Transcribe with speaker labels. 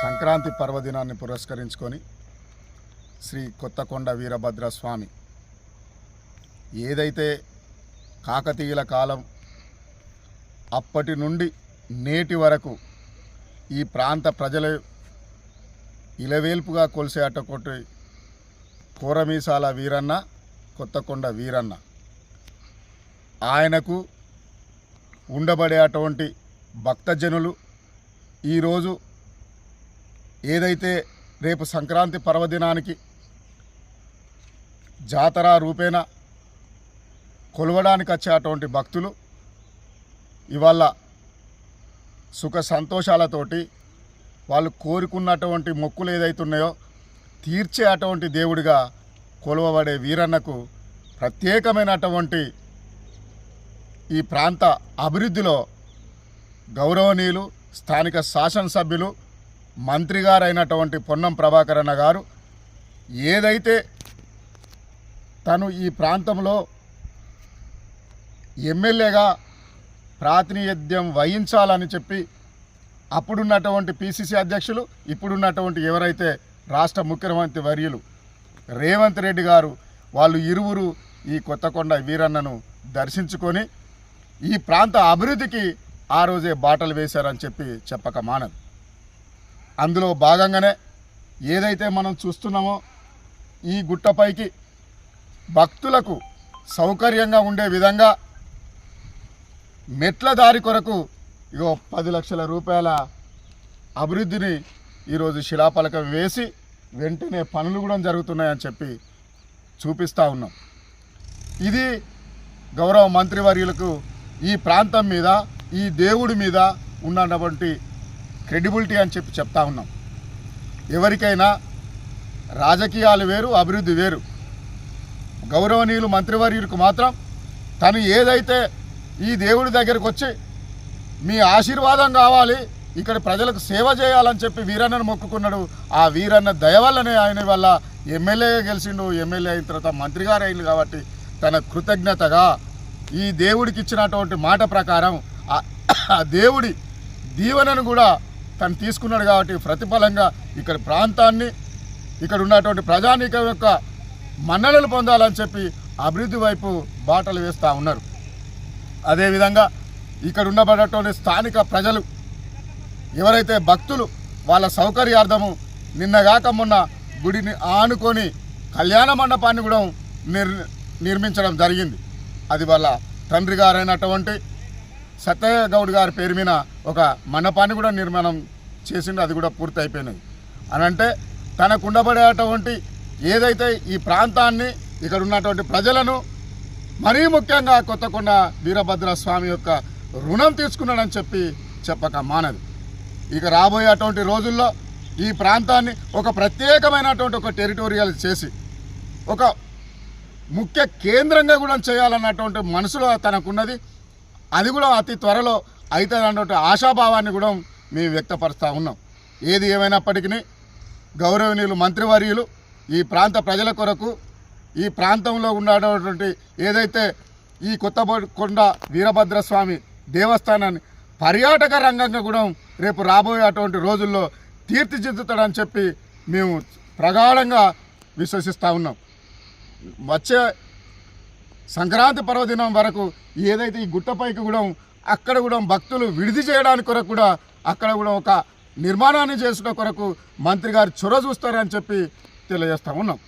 Speaker 1: సంక్రాంతి పర్వదినాన్ని పురస్కరించుకొని శ్రీ కొత్తకొండ వీరభద్ర స్వామి ఏదైతే కాకతీయుల కాలం అప్పటి నుండి నేటి వరకు ఈ ప్రాంత ప్రజలు ఇలవేల్పుగా కొలిసే అటకొట్టి కోరమీసాల వీరన్న కొత్తకొండ వీరన్న. ఆయనకు ఉండబడే అటువంటి భక్తజనులు ఈరోజు ఏదైతే రేపు సంక్రాంతి పర్వదినానికి జాతర రూపేణ కొలవడానికి వచ్చే అటువంటి భక్తులు ఇవాళ సుఖ సంతోషాలతోటి వాళ్ళు కోరుకున్నటువంటి మొక్కులు ఏదైతే ఉన్నాయో తీర్చే అటువంటి దేవుడిగా కొలవబడే వీరన్నకు ప్రత్యేకమైనటువంటి ఈ ప్రాంత అభివృద్ధిలో గౌరవనీయులు స్థానిక శాసనసభ్యులు మంత్రి గారైనటువంటి పొన్నం ప్రభాకరన్న గారు ఏదైతే తను ఈ ప్రాంతంలో ఎమ్మెల్యేగా ప్రాతినిధ్యం వహించాలని చెప్పి అప్పుడున్నటువంటి పిసిసి అధ్యక్షులు ఇప్పుడున్నటువంటి ఎవరైతే రాష్ట్ర ముఖ్యమంత్రి వర్యులు రేవంత్ రెడ్డి గారు వాళ్ళు ఇరువురు ఈ కొత్తకొండ వీరన్నను దర్శించుకొని ఈ ప్రాంత అభివృద్ధికి ఆ రోజే బాటలు వేశారని చెప్పి చెప్పక మానదు. అందులో భాగంగానే ఏదైతే మనం చూస్తున్నామో ఈ గుట్టపైకి భక్తులకు సౌకర్యంగా ఉండే విధంగా మెట్ల దారి కొరకు ఇగో పది లక్షల రూపాయల అభివృద్ధిని ఈరోజు శిలాపలకం వేసి వెంటనే పనులు కూడా జరుగుతున్నాయని చెప్పి చూపిస్తూ ఉన్నాం. ఇది గౌరవ మంత్రివర్యులకు ఈ ప్రాంతం మీద ఈ దేవుడి మీద ఉన్నటువంటి క్రెడిబిలిటీ అని చెప్పి చెప్తా ఉన్నాం. ఎవరికైనా రాజకీయాలు వేరు అభివృద్ధి వేరు. గౌరవనీయులు మంత్రివర్యులకు మాత్రం తను ఏదైతే ఈ దేవుడి దగ్గరకు వచ్చి మీ ఆశీర్వాదం కావాలి ఇక్కడ ప్రజలకు సేవ చేయాలని చెప్పి వీరన్నను మొక్కుకున్నాడు ఆ వీరన్న దయ వల్లనే ఆయన వల్ల ఎమ్మెల్యేగా గెలిచిండు. ఎమ్మెల్యే అయిన తర్వాత మంత్రి గారు అయింది కాబట్టి తన కృతజ్ఞతగా ఈ దేవుడికి ఇచ్చినటువంటి మాట ప్రకారం ఆ- దేవుడి దీవెనను కూడా తను తీసుకున్నాడు కాబట్టి ప్రతిఫలంగా ఇక్కడ ప్రాంతాన్ని ఇక్కడ ఉన్నటువంటి ప్రజానీకం యొక్క మన్ననలు పొందాలని చెప్పి అభివృద్ధి వైపు బాటలు వేస్తూ ఉన్నారు. అదేవిధంగా ఇక్కడ ఉండబడేటువంటి స్థానిక ప్రజలు ఎవరైతే భక్తులు వాళ్ళ సౌకర్యార్థము నిన్నగాక మొన్న గుడిని ఆనుకొని కళ్యాణ మండపాన్ని కూడా నిర్ నిర్మించడం జరిగింది. అది వాళ్ళ తండ్రి గారైనటువంటి సత్తయ్య గౌడ్ గారి పేరు మీద ఒక మండపాన్ని కూడా నిర్మాణం చేసిండు అది కూడా పూర్తి అయిపోయినది అని అంటే తనకు ఉండబడేటువంటి ఏదైతే ఈ ప్రాంతాన్ని ఇక్కడ ఉన్నటువంటి ప్రజలను మరీ ముఖ్యంగా కొత్తకొండ వీరభద్ర స్వామి యొక్క రుణం తీసుకున్నాడని చెప్పి చెప్పక మానదు. ఇక రాబోయేటువంటి రోజుల్లో ఈ ప్రాంతాన్ని ఒక ప్రత్యేకమైనటువంటి ఒక టెరిటోరియల్ చేసి ఒక ముఖ్య కేంద్రంగా కూడా చేయాలన్నటువంటి మనసులో తనకున్నది. అది కూడా అతి త్వరలో అవుతుందన్నటువంటి ఆశాభావాన్ని కూడా మేము వ్యక్తపరుస్తూ ఉన్నాం. ఏది ఏమైనప్పటికీ గౌరవనీయులు మంత్రివర్యులు ఈ ప్రాంత ప్రజల కొరకు ఈ ప్రాంతంలో ఉన్నటువంటి ఏదైతే ఈ కొత్తకొండ వీరభద్రస్వామి దేవస్థానాన్ని పర్యాటక రంగంగా కూడా రేపు రాబోయే అటువంటి రోజుల్లో తీర్చిదిద్దుతాడని చెప్పి మేము ప్రగాఢంగా విశ్వసిస్తూ ఉన్నాం. వచ్చే సంక్రాంతి పర్వదినం వరకు ఏదైతే ఈ గుట్టపైకి కూడా అక్కడ కూడా భక్తులు విడిది చేయడానికి కొరకు కూడా అక్కడ కూడా ఒక నిర్మాణాన్ని చేసుకునే కొరకు మంత్రి గారు చొరవ చూస్తారని చెప్పి తెలియజేస్తా ఉన్నాం.